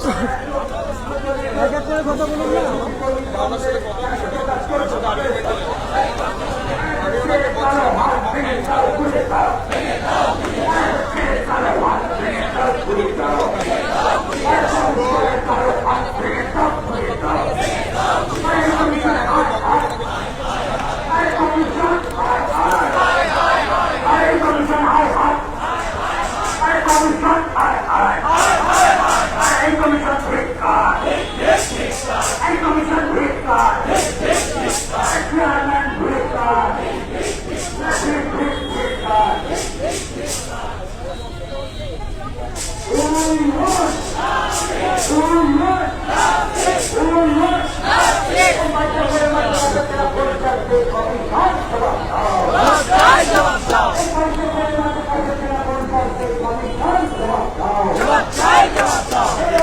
কথা বলুন না আপনার সাথে কথা বলছি, আপনার সাথে argument হলো। আমি ওনাকে বলছিলাম,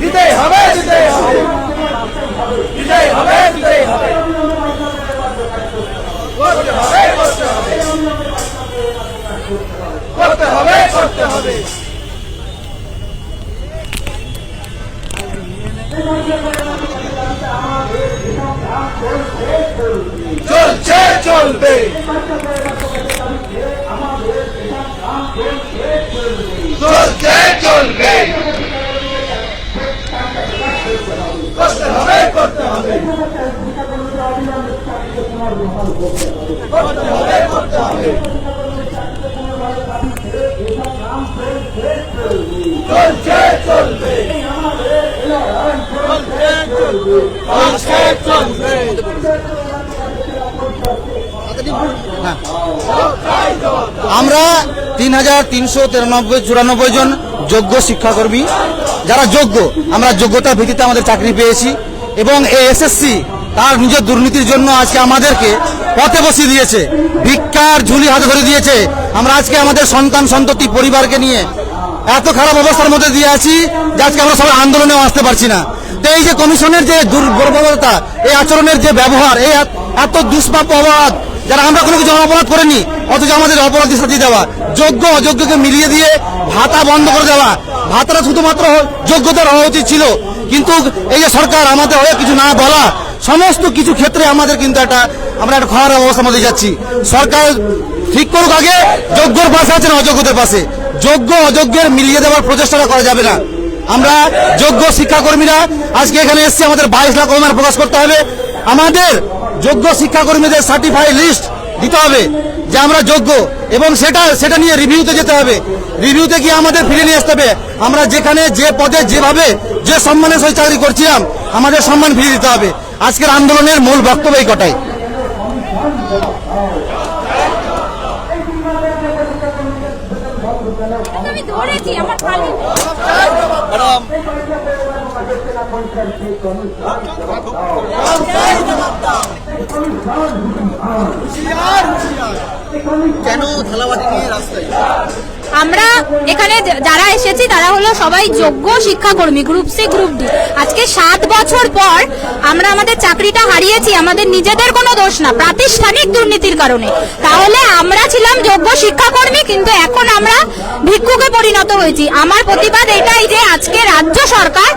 দিতেই হবে দিতেই হবে দিতেই হবে দিতেই হবে করতে হবে করতে হবে করতে হবে করতে হবে। চলছে চলবে। চলছে চলবে। করতে হবে করতে হবে। করতে হবে করতে হবে। চলবে। আমরা তিন হাজার তিনশো তিরানব্বই, চুরানব্বই জন যোগ্য শিক্ষাকর্মী। যারা যোগ্য, আমরা যোগ্যতার ভিত্তিতে আমাদের চাকরি পেয়েছি। এবং এই এসএসসি তার নিজের দুর্নীতির জন্য আজকে আমাদেরকে পথে বসিয়ে দিয়েছে। ভিক্ষার ঝুলি হাতে ধরে দিয়েছে। আমরা আজকে আমাদের সন্তান সন্ততি পরিবারকে নিয়ে এত খারাপ অবস্থার মধ্যে দিয়ে আছি যে আজকে আমরা সবাই আন্দোলনেও আসতে পারছি না। তো এই যে কমিশনের যে দুর্বলতা, এই আচরণের যে ব্যবহার, এই এত- দুষ্প্রাপ্য অপরাধ, যারা আমরা কোনো কিছু অপরাধ করিনি, অথচ আমাদের অপরাধী সাথে দেওয়া, যোগ্য, অযোগ্যকে মিলিয়ে দিয়ে ভাতা বন্ধ করে দেওয়া, ভাতাটা শুধুমাত্র যোগ্যতার হওয়া উচিত ছিল। কিন্তু এই যে সরকার আমাদের হয়ে কিছু না বলা, সমস্ত কিছু ক্ষেত্রে আমাদের কিন্তু একটা আমরা একটা খারাপ অবস্থার মধ্যে যাচ্ছি। সরকার ঠিক করুক আগে যোগ্যর পাশে আছেন অযোগ্যদের পাশে। যোগ্য অযোগ্যের মিলিয়ে দেওয়ার প্রচেষ্টাটা করা যাবে না। আমরা যোগ্য শিক্ষাকর্মীরা, আজকে এখানে এসেছি, আমাদের বাইশ লাখ অভিমান প্রকাশ করতে হবে। আমাদের যোগ্য শিক্ষাকর্মীদের সার্টিফাই লিস্ট দিতে হবে যে আমরা যোগ্য এবং সেটা সেটা নিয়ে রিভিউতে যেতে হবে। রিভিউতে গিয়ে আমাদের ফিরে নিয়ে আসতে হবে। আমরা যেখানে, যে পদে, যেভাবে, যে সম্মানের সহিত চাকরি করছিলাম, আমাদের সম্মান ফিরিয়ে দিতে হবে। আজকের আন্দোলনের মূল বক্তব্য এই কটাই। ধরেছি আমার খালি কেন থালাবাটি নিয়ে রাস্তায়? আমরা এখানে যারা এসেছি, তারা হলো সবাই যোগ্য শিক্ষাকর্মী গ্রুপ সি গ্রুপ ডি আজকে সাত বছর পর আমরা আমাদের চাকরিটা হারিয়েছি, আমাদের নিজেদের কোনো দোষ না, প্রাতিষ্ঠানিক দুর্নীতির কারণে। তাহলে আমরা ছিলাম যোগ্য শিক্ষাকর্মী, কিন্তু এখন আমরা ভিক্ষুকে পরিণত হয়েছি। আমার প্রতিবাদ এটাই যে আজকে রাজ্য সরকার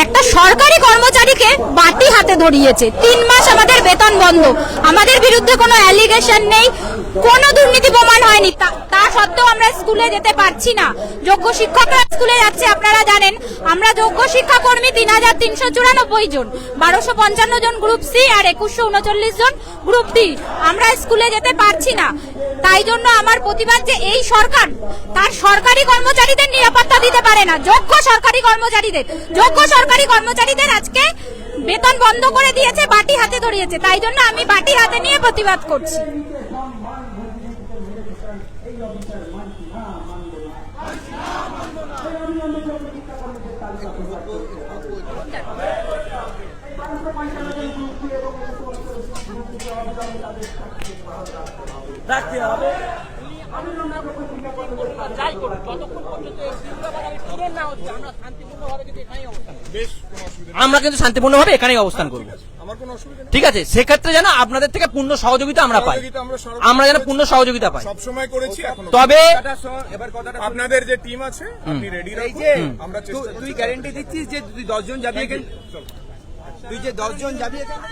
একটা সরকারি কর্মচারীকে বাটি হাতে ধরিয়েছে। তিন মাস আমাদের বেতন বন্ধ। আমাদের বিরুদ্ধে কোনো অ্যালিগেশন নেই, কোনো দুর্নীতি প্রমাণ হয়নি। তা- সত্ত্বেও আমরা স্কুলে যেতে পারছি না। যোগ্য শিক্ষকরা স্কুলে যাচ্ছে, আপনারা জানেন। আমরা যোগ্য শিক্ষাকর্মী তিন হাজার তিনশো চুরানব্বই জন, বারোশো পঞ্চান্ন জন গ্রুপ সি আর একুশশো উনচল্লিশ জন গ্রুপ ডি আমরা স্কুলে যেতে পারছি না। তাই জন্য আমার প্রতিবাদ যে এই সরকার, তার সরকারি কর্মচারীদের নিরাপত্তা দিতে পারে না। যোগ্য সরকারি কর্মচারীদের, যোগ্য সরকারি কর্মচারীদের আজকে বেতন বন্ধ করে দিয়েছে, বাটি হাতে ধরিয়েছে। তাই জন্য আমি বাটি হাতে নিয়ে প্রতিবাদ করছি। রাখতে হবে। যাই করুন যতক্ষণ পর্যন্ত আমরা কিন্তু। শান্তিপূর্ণভাবে এখানেই অবস্থান করব। আমার কোনো অসুবিধা নেই। ঠিক আছে সেক্ষেত্রে যেন আপনাদের থেকে পূর্ণ সহযোগিতা আমরা পাই। আমরা যেন পূর্ণ সহযোগিতা পাই। সবসময় করেছি তবে আপনাদের যে টিম আছে আপনি রেডি রাখুন। আমরা চেষ্টা তুই- গ্যারেন্টি দিচ্ছিস যে তুই দশজন যাবি এখানে? তুই যে দশজন যাবি এখানে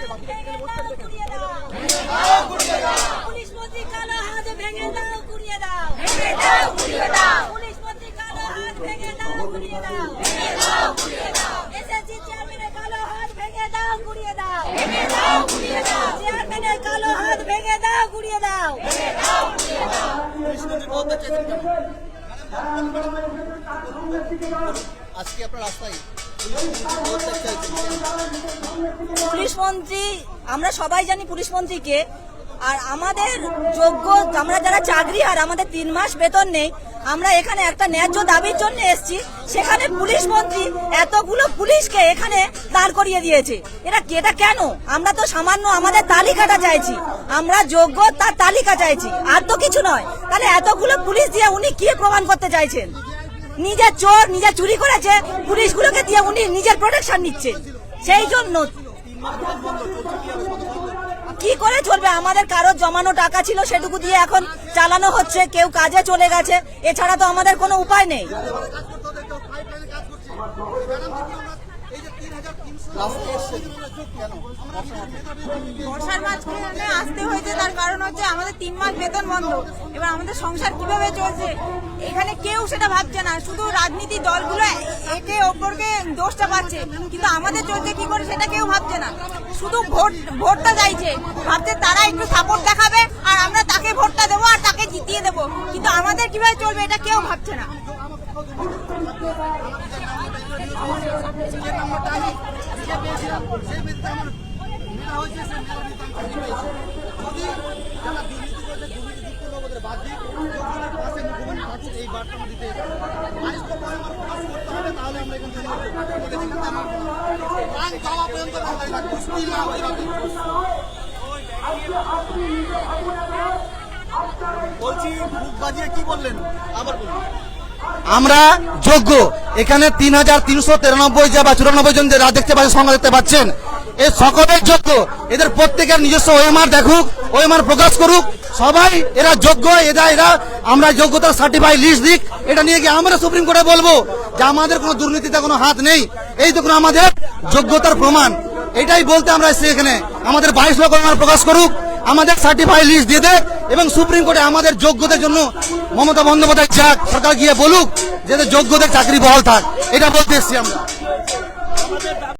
আজকে আপনার রাস্তায় পুলিশ মন্ত্রী আমরা সবাই জানি পুলিশ মন্ত্রীকে আর আমাদের যোগ্য, আমরা যারা চাকরি আর আমাদের তিন মাস বেতন নেই, আমরা এখানে একটা ন্যায্য দাবির জন্য এসেছি। সেখানে পুলিশ মন্ত্রী এতগুলো পুলিশকে এখানে দাঁড় করিয়ে দিয়েছে। এটা এটা কেন? আমরা তো সামান্য আমাদের তালিকাটা চাইছি। আমরা যোগ্য তার তালিকা চাইছি। আর তো কিছু নয়। তাহলে এতগুলো পুলিশ দিয়ে উনি কি প্রমাণ করতে চাইছেন? নিজের চোর নিজে চুরি করেছে, পুলিশগুলোকে দিয়ে উনি নিজের প্রোটেকশন নিচ্ছেন সেই জন্য কি করে চলবে? আমাদের কারোর জমানো টাকা ছিল সেটুকু দিয়ে এখন চালানো হচ্ছে, কেউ কাজে চলে গেছে, এছাড়া তো আমাদের কোনো উপায় নেই। বর্ষার মাঝখানে আসতে হয়েছে, তার কারণ হচ্ছে আমাদের তিন মাস বেতন বন্ধ। এবার আমাদের সংসার কীভাবে চলছে, এখানে কেউ সেটা ভাবছে না। শুধু রাজনীতি দলগুলো একে অপরকে দোষটা পাচ্ছে, কিন্তু আমাদের চলছে কি করে সেটা কেউ ভাবছে না। শুধু ভোট, ভোটটা চাইছে। ভাবছে তারা একটু সাপোর্ট দেখাবে, আর আমরা তাকে ভোটটা দেবো, আর জিতিয়ে দেবো। কিন্তু আমাদের কীভাবে চলবে এটা কেউ ভাবছে না। আমরা যোগ্য। এখানে তিন হাজার তিনশো তিরানব্বই যে বা চুরানব্বই জন যে রা- দেখতে পাচ্ছেন, সংখ্যা দেখতে পাচ্ছেন এই সকলের যোগ্য। এদের প্রত্যেকের নিজস্ব ওএমআর দেখুক, ওএমআর প্রকাশ করুক। সবাই এরা যোগ্য, এরা এরা, আমরা যোগ্যতার সার্টিফাই লিস্ট দিক। এটা নিয়ে গিয়ে আমরা সুপ্রিম কোর্টে বলব যে আমাদের কোনো দুর্নীতিতে কোনো হাত নেই? এই তো আমাদের যোগ্যতার প্রমাণ। এটাই বলতে আমরা এসেছি এখানে। আমাদের বাইশ লক্ষ প্রকাশ করুক। আমাদের সার্টিফাই লিস্ট দিয়ে দেয় এবং সুপ্রিম কোর্টে আমাদের যোগ্যদের জন্য মমতা বন্দ্যোপাধ্যায় যাক, সরকার গিয়ে বলুক যে যোগ্যদের চাকরি বহাল থাক। এটা বলতে এসছি আমরা।